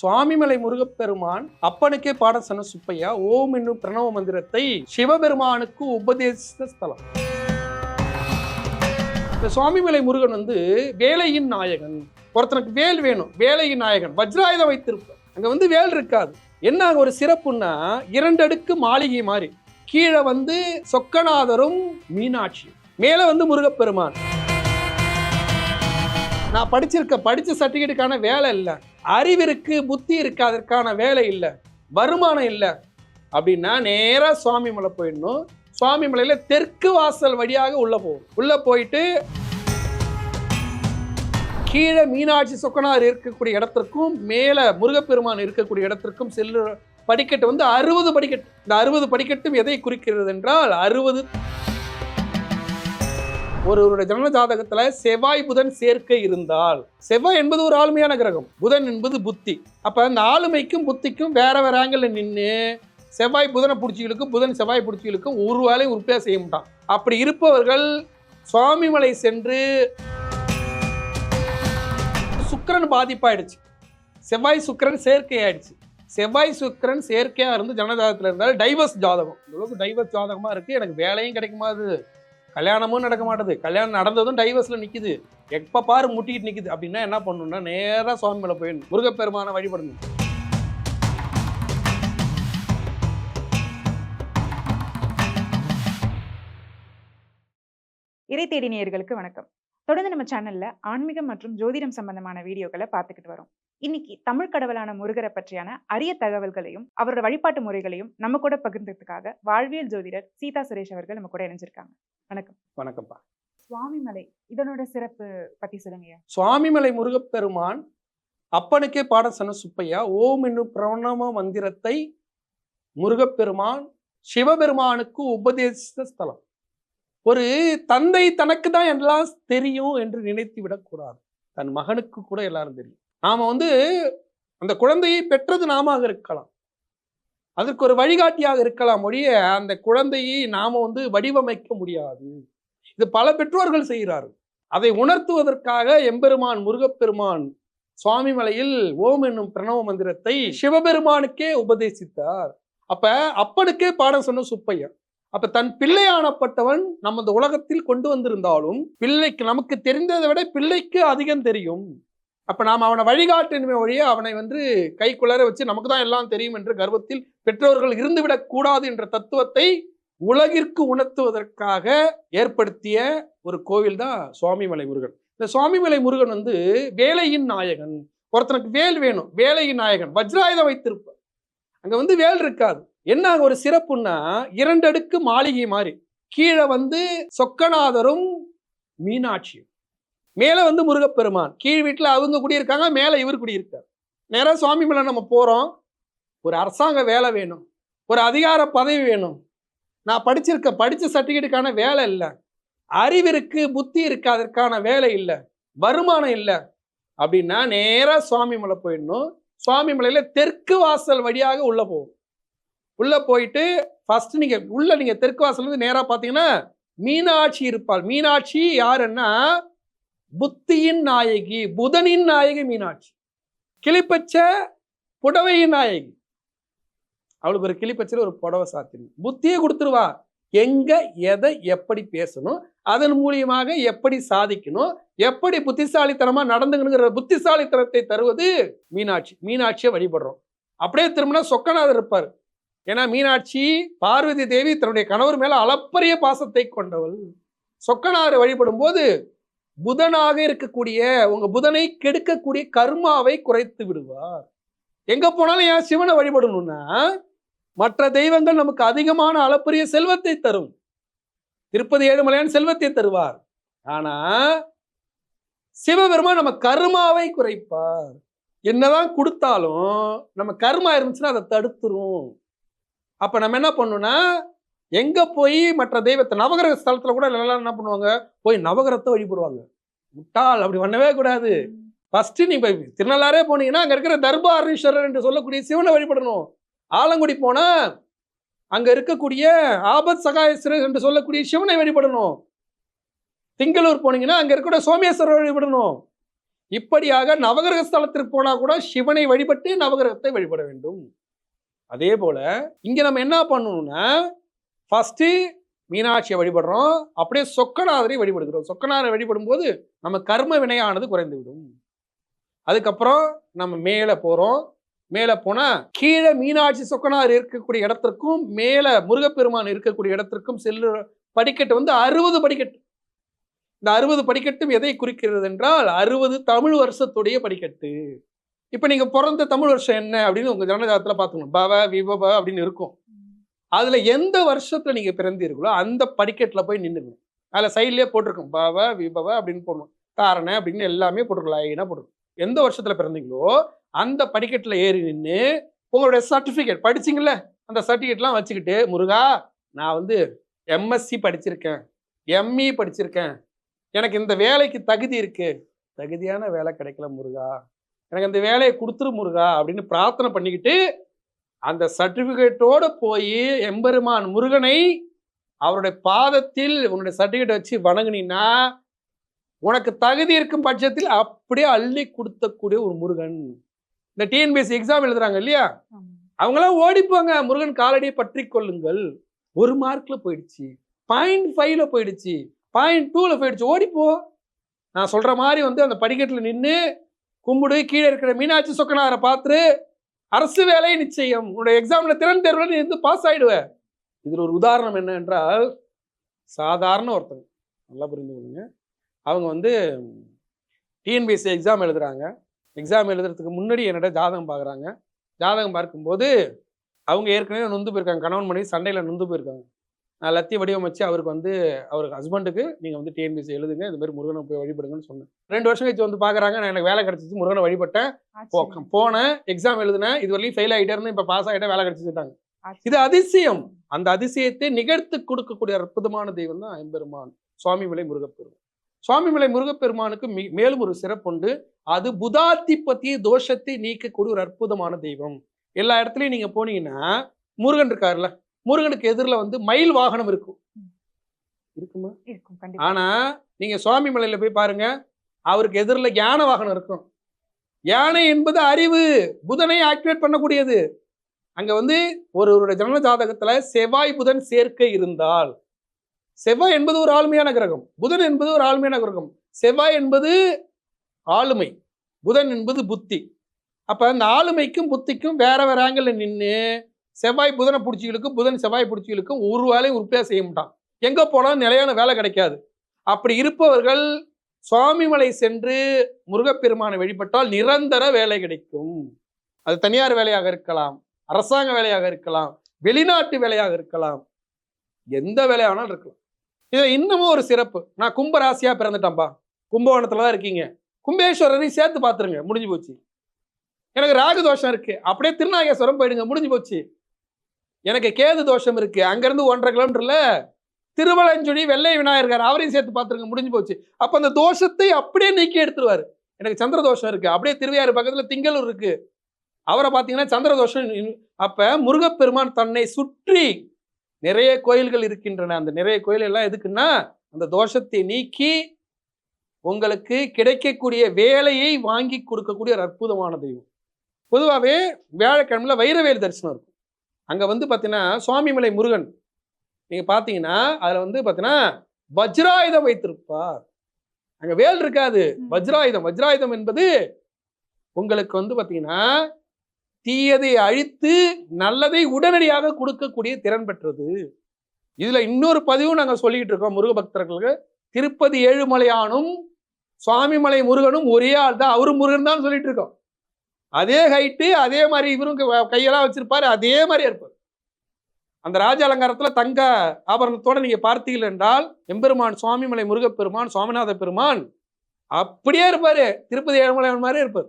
சுவாமிமலை முருகப்பெருமான் அப்பனுக்கே பாட சுப்பையா ஓம் என்னும் பிரணவ மந்திரத்தை சிவபெருமானுக்கு உபதேசித்த ஸ்தலம். இந்த சுவாமிமலை முருகன் வந்து வேலையின் நாயகன். ஒருத்தனுக்கு வேல் வேணும் வேலையின் நாயகன் வஜ்ராயுதம் வைத்திருப்பேன் அங்கே வந்து வேல் இருக்காது. என்ன ஒரு சிறப்புன்னா இரண்டு அடுக்கு மாளிகை மாதிரி. கீழே வந்து சொக்கநாதரும் மீனாட்சியும் மேலே வந்து முருகப்பெருமான். நான் படிச்சிருக்க படித்த சர்டிஃபிகேட்டுக்கான வேலை இல்லை. அறிவிற்கு புத்தி இருக்கு அதற்கான வேலை இல்லை. வருமானம் இல்லை. அப்படின்னா நேராக சுவாமி மலை போயிடணும். சுவாமி மலையில் தெற்கு வாசல் வழியாக உள்ளே போகும் உள்ளே போயிட்டு கீழே மீனாட்சி சொக்கனார் இருக்கக்கூடிய இடத்திற்கும் மேலே முருகப்பெருமான் இருக்கக்கூடிய இடத்திற்கும் செல்லு படிக்கட்டு வந்து அறுபது படிக்கட்டு. இந்த அறுபது படிக்கட்டும் எதை குறிக்கிறது என்றால் அறுபது ஒருவருடைய ஜனன ஜாதகத்துல செவ்வாய் புதன் சேர்க்கை இருந்தால் செவ்வாய் என்பது ஒரு ஆளுமையான கிரகம். புதன் என்பது புத்தி. அப்ப அந்த ஆளுமைக்கும் புத்திக்கும் வேற வேற ஆங்கிள் நின்று செவ்வாய் புதனை பிடிச்சிகளுக்கும் புதன் செவ்வாய் பிடிச்சிகளுக்கும் ஒரு வேலையும் உறுப்பியா செய்ய மாட்டான். அப்படி இருப்பவர்கள் சுவாமிமலை சென்று சுக்கிரன் பாதிப்பாயிடுச்சு. செவ்வாய் சுக்கிரன் சேர்க்கை ஆயிடுச்சு செவ்வாய் சுக்கிரன் செயற்கையாக இருந்து ஜனஜாதகத்தில் இருந்தால் டைவர்ஸ் ஜாதகம். இந்த அளவுக்கு டைவர்ஸ் ஜாதகமாக இருக்குது எனக்கு வேலையும் கிடைக்குமாது கல்யாணமும் நடக்க மாட்டுது. கல்யாணம் நடந்ததும் டைவர்ஸ்ல நிக்குது. எப்ப பாரு முட்டிக்கிட்டு நிக்குது. அப்படின்னா என்ன பண்ணணும்னா நேரா சுவாமி மேலே போயிடணும் முருகப்பெருமான வழிபடணும். இறை தேடி நேயர்களுக்கு வணக்கம். தொடர்ந்து நம்ம சேனல்ல ஆன்மீகம் மற்றும் ஜோதிடம் சம்பந்தமான வீடியோக்களை பார்த்துக்கிட்டு வரோம். இன்னைக்கு தமிழ் கடவுளான முருகரை பற்றியான அரிய தகவல்களையும் அவரோட வழிபாட்டு முறைகளையும் நம்ம கூட பகிர்ந்ததுக்காக வாழ்வியல் ஜோதிடர் சீதா சுரேஷ் அவர்கள் நம்ம கூட இணைஞ்சிருக்காங்க. வணக்கம். வணக்கம்ப்பா. சுவாமிமலை இதனோட சிறப்பு பத்தி சொல்லுங்கய்யா சுவாமிமலை முருகப்பெருமான் அப்பனுக்கே பாட சொன்ன சுப்பையா ஓம் என்னும் பிரணவ மந்திரத்தை முருகப்பெருமான் சிவபெருமானுக்கு உபதேசித்த ஸ்தலம். ஒரு தந்தை தனக்கு தான் எல்லாம் தெரியும் என்று நினைத்து விடக்கூடாது தன் மகனுக்கு கூட எல்லாரும் தெரியும். நாம வந்து அந்த குழந்தையை பெற்றது நாம இருக்கலாம். அதற்கு ஒரு வழிகாட்டியாக இருக்கலாம் ஒழிய அந்த குழந்தையை நாம வந்து வடிவமைக்க முடியாது. இது பல பெற்றோர்கள் செய்கிறார்கள். அதை உணர்த்துவதற்காக எம்பெருமான் முருகப்பெருமான் சுவாமிமலையில் ஓம் என்னும் பிரணவ மந்திரத்தை சிவபெருமானுக்கே உபதேசித்தார். அப்ப அப்பனுக்கே பாடம் சொன்ன சுப்பையா அப்ப தன் பிள்ளையானப்பட்டவன் நம்ம இந்த உலகத்தில் கொண்டு வந்திருந்தாலும் பிள்ளைக்கு நமக்கு தெரிந்ததை விட பிள்ளைக்கு அதிகம் தெரியும். அப்போ நாம் அவனை வழிகாட்டினுமே வழியே அவனை வந்து கை குளர வச்சு நமக்கு தான் எல்லாம் தெரியும் என்று கர்வத்தில் பெற்றோர்கள் இருந்துவிடக் கூடாது என்ற தத்துவத்தை உலகிற்கு உணர்த்துவதற்காக ஏற்படுத்திய ஒரு கோவில் தான் சுவாமிமலை முருகன். இந்த சுவாமிமலை முருகன் வந்து வேலையின் நாயகன். ஒருத்தனுக்கு வேல் வேணும். வேலையின் நாயகன். வஜ்ராயுதம் வைத்திருப்பார். அங்கே வந்து வேல் இருக்காது. என்ன ஒரு சிறப்புன்னா இரண்டு அடுக்கு மாளிகை மாதிரி கீழே வந்து சொக்கநாதரும் மீனாட்சியும். மேலே வந்து முருகப்பெருமான். கீழ் வீட்டில் அவங்க குடியிருக்காங்க மேலே இவர் குடியிருக்கார். நேராக சுவாமி மேலே நம்ம போகிறோம் ஒரு அரசாங்க வேலை வேணும். ஒரு அதிகார பதவி வேணும். நான் படிச்சிருக்க படித்த சர்டிஃபிகேட்டுக்கான வேலை இல்லை. அறிவிற்கு புத்தி இருக்கு அதற்கான வேலை இல்லை. வருமானம் இல்லை. அப்படின்னா நேராக சுவாமி மலை போயிடணும். சுவாமி மலையில் தெற்கு வாசல் வழியாக உள்ளே போகும் உள்ளே போயிட்டு ஃபஸ்ட்டு நீங்கள் உள்ளே நீங்கள் தெற்கு வாசல் இருந்து நேராக பார்த்தீங்கன்னா மீனாட்சி இருப்பாள். மீனாட்சி யாருன்னா புத்தியின் நாயகி புதனின் நாயகி மீனாட்சி. கிளிப்பச்ச புடவையின் நாயகி. அவளுக்கு ஒரு கிளிப்பச்சல ஒரு புடவை சாத்தினு. புத்தியை கொடுத்துருவா. எங்க எதை எப்படி பேசணும் அதன் மூலியமாக எப்படி சாதிக்கணும் எப்படி புத்திசாலித்தனமா நடந்துங்கிற புத்திசாலித்தனத்தை தருவது மீனாட்சி. மீனாட்சியை வழிபடுறோம். அப்படியே திரும்பினா சொக்கநாதர் இருப்பார். ஏன்னா மீனாட்சி பார்வதி தேவி தன்னுடைய கணவர் மேல அளப்பரிய பாசத்தை கொண்டவள். சொக்கநாதரை வழிபடும் போது புதனாக இருக்கக்கூடிய உங்க புதனை கெடுக்கக்கூடிய கர்மாவை குறைத்து விடுவார். எங்க போனாலும் ஏன் சிவனை வழிபடணும்னா மற்ற தெய்வங்கள் நமக்கு அதிகமான அளப்பரிய செல்வத்தை தரும். திருப்பதி ஏழுமலையான் செல்வத்தை தருவார். ஆனா சிவபெருமான் நம்ம கர்மாவை குறைப்பார். என்னதான் கொடுத்தாலும் நம்ம கர்மா இருந்துச்சுன்னா அதை தடுத்துரும். அப்ப நம்ம என்ன பண்ணணும்னா எங்கே போய் மற்ற தெய்வத்தை நவகிரக ஸ்தலத்தில் கூட எல்லாம் என்ன பண்ணுவாங்க? போய் நவகிரகத்தை வழிபடுவாங்க. முட்டாள் அப்படி பண்ணவே கூடாது. ஃபஸ்ட்டு நீ போய் திருநள்ளாரே போனீங்கன்னா அங்கே இருக்கிற தர்பாரீஸ்வரர் என்று சொல்லக்கூடிய சிவனை வழிபடணும். ஆலங்குடி போனால் அங்கே இருக்கக்கூடிய ஆபத் சகாயேஸ்வரர் என்று சொல்லக்கூடிய சிவனை வழிபடணும். திங்களூர் போனீங்கன்னா அங்கே இருக்கிற சோமேஸ்வரர் வழிபடணும். இப்படியாக நவகிரக ஸ்தலத்திற்கு போனால் கூட சிவனை வழிபட்டு நவகிரகத்தை வழிபட வேண்டும். அதே போல் இங்கே நம்ம என்ன பண்ணணும்னா ஃபஸ்ட்டு மீனாட்சியை வழிபடுறோம். அப்படியே சொக்கநாதரை வழிபடுகிறோம். சொக்கநாதரை வழிபடும் போது நம்ம கர்ம வினையானது குறைந்து விடும் அதுக்கப்புறம் நம்ம மேலே போகிறோம் மேலே போனால் கீழே மீனாட்சி சொக்கநாதர் இருக்கக்கூடிய இடத்திற்கும் மேலே முருகப்பெருமான் இருக்கக்கூடிய இடத்திற்கும் செல்லுற படிக்கட்டு வந்து அறுபது படிக்கட்டு. இந்த அறுபது படிக்கட்டும் எதை குறிக்கிறது என்றால் அறுபது தமிழ் வருஷத்துடைய படிக்கட்டு. இப்போ நீங்கள் பிறந்த தமிழ் வருஷம் என்ன அப்படின்னு உங்கள் ஜனஜாதத்துல பார்த்துக்கணும். பவ விபவ அப்படின்னு இருக்கும். அதில் எந்த வருஷத்தில் நீங்கள் பிறந்தீர்களோ அந்த படிக்கட்டில் போய் நின்றுக்கணும் அதில் சைட்லேயே போட்டிருக்கும். பவ விபவ அப்படின்னு போடணும். தாரணை அப்படின்னு எல்லாமே போட்டிருக்கும். லைனா போட்டிருக்கும். எந்த வருஷத்தில் பிறந்தீங்களோ அந்த படிக்கட்டில் ஏறி நின்று உங்களுடைய சர்டிஃபிகேட் படிச்சிங்கள அந்த சர்டிஃபிகேட்லாம் வச்சுக்கிட்டு முருகா நான் வந்து எம்எஸ்சி படிச்சிருக்கேன். எம்இ படிச்சிருக்கேன். எனக்கு இந்த வேலைக்கு தகுதி இருக்குது தகுதியான வேலை கிடைக்கல முருகா. எனக்கு அந்த வேலையை கொடுத்துரு முருகா அப்படின்னு பிரார்த்தனை பண்ணிக்கிட்டு அந்த சர்டிபிகேட்டோட போய் எம்பெருமான் முருகனை அவருடைய பாதத்தில் உன்னுடைய சர்டிபிகேட் வச்சு வணங்குனீன்னா உனக்கு தகுதி இருக்கும் பட்சத்தில் அப்படியே அள்ளி கொடுத்தக்கூடிய ஒரு முருகன். இந்த டிஎன்பிஎஸ்சி எக்ஸாம் எழுதுறாங்க இல்லையா. அவங்களாம் ஓடிப்போங்க. முருகன் காலடியை பற்றி கொள்ளுங்கள். ஒரு மார்க்ல போயிடுச்சு. பாயிண்ட் ஃபைவ்ல போயிடுச்சு. பாயிண்ட் டூல போயிடுச்சு. ஓடிப்போ. நான் சொல்ற மாதிரி வந்து அந்த படிக்கட்டுல நின்று கும்பிடு கீழே இருக்கிற மீனாட்சி சொக்கனாரை பார்த்து அரசு வேலை நிச்சயம். உன்னோட எக்ஸாமில் திறன் தேர்வில் நீ வந்து பாஸ் ஆகிடுவேன் இதில் ஒரு உதாரணம் என்ன என்றால் சாதாரண ஒருத்தங்க நல்லா புரிந்து கொள்ளுங்க. அவங்க வந்து டிஎன்பிஎஸ்சி எக்ஸாம் எழுதுகிறாங்க எக்ஸாம் எழுதுறதுக்கு முன்னாடி என்னோட ஜாதகம் பார்க்குறாங்க. ஜாதகம் பார்க்கும்போது அவங்க ஏற்கனவே நொந்து போயிருக்காங்க. கணவன் மனைவி சண்டையில் நொந்து போயிருக்காங்க. எல்லாத்தையும் வடிவமைச்சு அவருக்கு வந்து அவருக்கு ஹஸ்பண்டுக்கு நீங்கள் வந்து டிஎன்பிஎஸ்சி எழுதுங்க இந்த மாதிரி முருகனை போய் வழிபடுங்கன்னு சொன்னேன். ரெண்டு வருஷம் கழிச்சு வந்து பார்க்குறாங்க நான் எனக்கு வேலை கிடச்சிச்சு முருகனை வழிபட்டேன். போனேன் எக்ஸாம் எழுதினேன் இது வரையும் ஃபெயில் ஆகிட்டே இருந்து இப்போ பாஸ் ஆகிட்டே வேலை கிடச்சிட்டாங்க. இது அதிசயம். அந்த அதிசயத்தை நிகழ்த்து கொடுக்கக்கூடிய அற்புதமான தெய்வம் தான் ஐம்பெருமான் சுவாமிமலை முருகப்பெருமான். சுவாமிமலை முருகப்பெருமானுக்கு மேலும் ஒரு சிறப்புண்டு அது புதாதிபத்திய தோஷத்தை நீக்கக்கூடிய ஒரு அற்புதமான தெய்வம். எல்லா இடத்துலயும் நீங்க போனீங்கன்னா முருகன் இருக்காருல்ல முருகனுக்கு எதிரில் வந்து மயில் வாகனம் இருக்கும். இருக்குமா? இருக்கும் ஆனா நீங்க சுவாமி மலையில போய் பாருங்க அவருக்கு எதிரில் யானை வாகனம் இருக்கும். யானை என்பது அறிவு புதனை ஆக்டிவேட் பண்ணக்கூடியது. அங்க வந்து ஒருவருடைய ஜன்ம ஜாதகத்துல செவ்வாய் புதன் சேர்க்கை இருந்தால் செவ்வாய் என்பது ஒரு ஆளுமையான கிரகம் புதன் என்பது ஒரு ஆளுமையான கிரகம். செவ்வாய் என்பது ஆளுமை புதன் என்பது புத்தி. அப்ப அந்த ஆளுமைக்கும் புத்திக்கும் வேற வேற ஆங்கிள் நின்று செவ்வாய் புதனை பிடிச்சிகளுக்கும் புதன் செவ்வாய் பிடிச்சிகளுக்கும் ஒரு வேலையும் உறுப்பியாக செய்ய மாட்டான். எங்க போனாலும் நிலையான வேலை கிடைக்காது. அப்படி இருப்பவர்கள் சுவாமிமலை சென்று முருகப்பெருமானை வழிபட்டால் நிரந்தர வேலை கிடைக்கும். அது தனியார் வேலையாக இருக்கலாம் அரசாங்க வேலையாக இருக்கலாம் வெளிநாட்டு வேலையாக இருக்கலாம் எந்த வேலையானாலும் இருக்கலாம். இது இன்னமும் ஒரு சிறப்பு. நான் கும்பராசியா பிறந்துட்டேன்ப்பா கும்பகோணத்தில் தான் இருக்கீங்க. கும்பேஸ்வரரையும் சேர்த்து பார்த்துருங்க. முடிஞ்சு போச்சு. எனக்கு ராகு தோஷம் இருக்கு. அப்படியே திருநாகேஸ்வரம் போயிடுங்க. முடிஞ்சு போச்சு. எனக்கு கேது தோஷம் இருக்கு. அங்கேருந்து ஒன்றரை கிலோமீட்டர்ல திருவலஞ்சுழி வெள்ளை விநாயகர் அவரையும் சேர்த்து பார்த்துருங்க முடிஞ்சு போச்சு. அப்போ அந்த தோஷத்தை அப்படியே நீக்கி எடுத்துருவாரு. எனக்கு சந்திர தோஷம் இருக்கு. அப்படியே திருவையாறு பக்கத்தில் திங்களூர் இருக்கு. அவரை பார்த்தீங்கன்னா சந்திர தோஷம் இன்- முருகப்பெருமான் தன்னை சுற்றி நிறைய கோயில்கள் இருக்கின்றன. அந்த நிறைய கோயில் எல்லாம் எதுக்குன்னா அந்த தோஷத்தை நீக்கி உங்களுக்கு கிடைக்கக்கூடிய வேலையை வாங்கி கொடுக்கக்கூடிய ஒரு அற்புதமான தெய்வம். பொதுவாகவே வியாழக்கிழமையில வைரவேல் தரிசனம் இருக்கும். அங்க வந்து பார்த்தீங்கன்னா சுவாமிமலை முருகன். நீங்க பார்த்தீங்கன்னா அதுல வந்து பார்த்தீங்கன்னா வஜ்ராயுதம் வைத்திருப்பார். அங்க வேல் இருக்காது. வஜ்ராயுதம். வஜ்ராயுதம் என்பது உங்களுக்கு வந்து பார்த்தீங்கன்னா தீயதை அழித்து நல்லதை உடனடியாக கொடுக்கக்கூடிய திறன் பெற்றது. இதுல இன்னொரு பதிவும் நாங்க சொல்லிட்டு இருக்கோம் முருக பக்தர்களுக்கு திருப்பதி ஏழுமலையானும் சுவாமிமலை முருகனும் ஒரே ஆள் தான் அவரும் முருகன் தான் சொல்லிட்டு இருக்கோம். அதே ஹைட்டு அதே மாதிரி இவரும் கையெல்லாம் வச்சிருப்பாரு அதே மாதிரி இருப்பார். அந்த ராஜ அலங்காரத்துல தங்க ஆபரணத்தோட நீங்க பார்த்தீர்கள் என்றால் எம்பெருமான் சுவாமிமலை முருகப்பெருமான் சுவாமிநாத பெருமான் அப்படியே இருப்பாரு. திருப்பதி ஏழுமலையான் மாதிரியே இருப்பார்.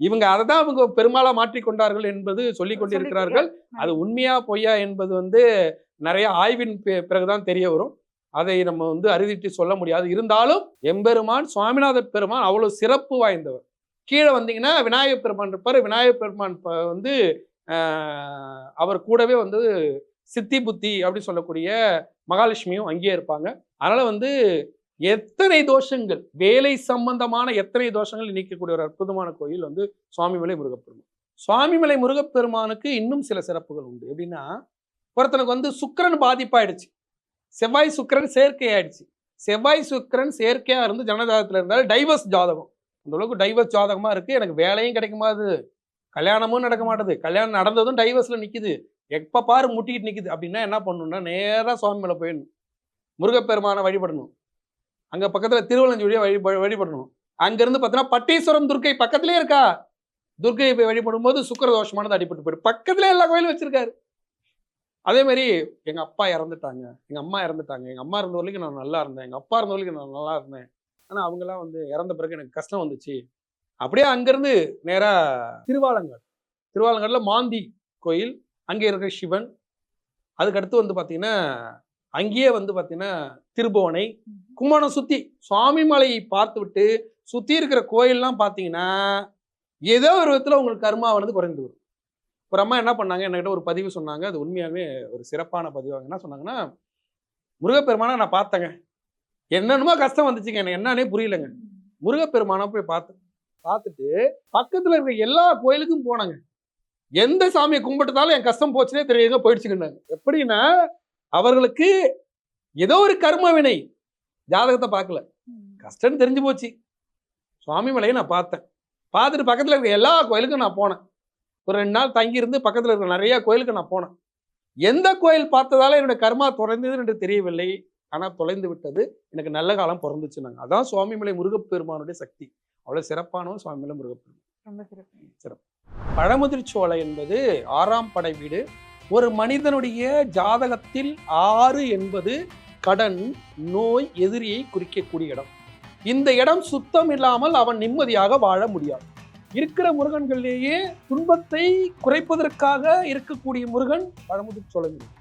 இவங்க அதை தான் இவங்க பெருமாளா மாற்றிக் கொண்டார்கள் என்பது சொல்லிக் கொண்டிருக்கிறார்கள். அது உண்மையா பொய்யா என்பது வந்து நிறைய ஆய்வின் பிறகுதான் தெரிய வரும். அதை நம்ம வந்து அறுதிட்டு சொல்ல முடியாது. இருந்தாலும் எம்பெருமான் சுவாமிநாத பெருமான் அவ்வளவு சிறப்பு வாய்ந்தவர். கீழே வந்தீங்கன்னா விநாயகப் பெருமான் இருப்பார். விநாயகப் பெருமான் வந்து அவர் கூடவே வந்து சித்தி புத்தி அப்படின்னு சொல்லக்கூடிய மகாலட்சுமியும் அங்கேயே இருப்பாங்க. அதனால் வந்து எத்தனை தோஷங்கள் வேலை சம்பந்தமான எத்தனை தோஷங்கள் நீக்கக்கூடிய ஒரு அற்புதமான கோயில் வந்து சுவாமிமலை முருகப்பெருமான். சுவாமிமலை முருகப்பெருமானுக்கு இன்னும் சில சிறப்புகள் உண்டு. எப்படின்னா ஒருத்தனுக்கு வந்து சுக்கிரன் பாதிப்பாயிடுச்சு. செவ்வாய் சுக்கிரன் செயற்கை ஆயிடுச்சு செவ்வாய் சுக்கிரன் செயற்கையாக இருந்து ஜனஜாதகத்துல இருந்தால் டைவர்ஸ் ஜாதகம். இந்த அளவுக்கு டைவர்ஸ் ஜாதகமாக இருக்குது எனக்கு வேலையும் கிடைக்க மாட்டுது கல்யாணமும் நடக்க மாட்டுது. கல்யாணம் நடந்ததும் டைவர்ஸில் நிற்கிது எப்போ பாரு முட்டிக்கிட்டு நிற்கிது அப்படின்னா என்ன பண்ணணும்னா நேராக சுவாமி மேலே போயிடணும். முருகப்பெருமானை வழிபடணும். அங்கே பக்கத்தில் திருவள்ளஞ்சுழியை வழி வழிபடணும். அங்கேருந்து பார்த்தீங்கன்னா பட்டீஸ்வரம் துர்க்கை பக்கத்திலே இருக்கா? துர்க்கையை போய் வழிபடும் போது சுக்கர தோஷமானது அடிபட்டு போயிடும். பக்கத்திலே எல்லா கோயிலும் வச்சுருக்காரு. அதே மாதிரி எங்கள் அப்பா இறந்துட்டாங்க. எங்கள் அம்மா இறந்துட்டாங்க. எங்கள் அம்மா இருந்த வரைக்கும் நான் நல்லா இருந்தேன். எங்கள் அப்பா இருந்த வரைக்கும் நான் நல்லா இருந்தேன். ஆனா அவங்கெல்லாம் வந்து இறந்த பிறகு எனக்கு கஷ்டம் வந்துச்சு. அப்படியே அங்கிருந்து நேரா திருவாலங்காடு. திருவாலங்காடுல மாந்தி கோயில் அங்கே இருக்கிற சிவன். அதுக்கடுத்து வந்து பார்த்தீங்கன்னா அங்கேயே வந்து பார்த்தீங்கன்னா திருபுவனை. கும்பகோணம் சுத்தி சுவாமி மலையை பார்த்து விட்டு சுத்தி இருக்கிற கோயில்லாம் பார்த்தீங்கன்னா ஏதோ ஒரு விதத்துல உங்களுக்கு கர்மாவானது குறைந்து வரும். ஒரு அம்மா என்ன பண்ணாங்க? என்கிட்ட ஒரு பதிவு சொன்னாங்க. அது உண்மையாகவே ஒரு சிறப்பான பதிவு என்ன சொன்னாங்கன்னா முருகப்பெருமானை நான் பார்த்தேங்க. என்னென்னமோ கஷ்டம் வந்துச்சுங்க எனக்கு. என்னன்னே புரியலங்க. முருகப்பெருமானை போய் பார்த்தேன் பார்த்துட்டு பக்கத்தில் இருக்க எல்லா கோயிலுக்கும் போனாங்க. எந்த சாமியை கும்பிட்டுதாலும் என் கஷ்டம் போச்சுனே தெரியுங்க போயிடுச்சுங்கன்னாங்க. எப்படின்னா அவர்களுக்கு ஏதோ ஒரு கர்ம வினை. ஜாதகத்தை பார்க்கல. கஷ்டம்னு தெரிஞ்சு போச்சு. சுவாமி மலையை நான் பார்த்தேன். பார்த்துட்டு பக்கத்தில் இருக்க எல்லா கோயிலுக்கும் நான் போனேன். ஒரு ரெண்டு நாள் தங்கியிருந்து பக்கத்தில் இருக்கிற நிறைய கோயிலுக்கு நான் போனேன். எந்த கோயில் பார்த்ததால என்னுடைய கர்மா தொலைந்தது என்று தெரியவில்லை. ஆனால் தொலைந்து விட்டது. எனக்கு நல்ல காலம் பிறந்துச்சுனாங்க அதான் சுவாமிமலை முருகப்பெருமானுடைய சக்தி. அவ்வளோ சிறப்பானவன் சுவாமிமலை முருகப்பெருமான். ரொம்ப சிறப்பு. பழமுதிர்ச்சோலை என்பது ஆறாம் படை வீடு. ஒரு மனிதனுடைய ஜாதகத்தில் ஆறு என்பது கடன் நோய் எதிரியை குறிக்கக்கூடிய இடம். இந்த இடம் சுத்தம் இல்லாமல் அவன் நிம்மதியாக வாழ முடியாது. இருக்கிற முருகன்களிலேயே துன்பத்தை குறைப்பதற்காக இருக்கக்கூடிய முருகன் பழமுதிர்ச்சோலை முருகன்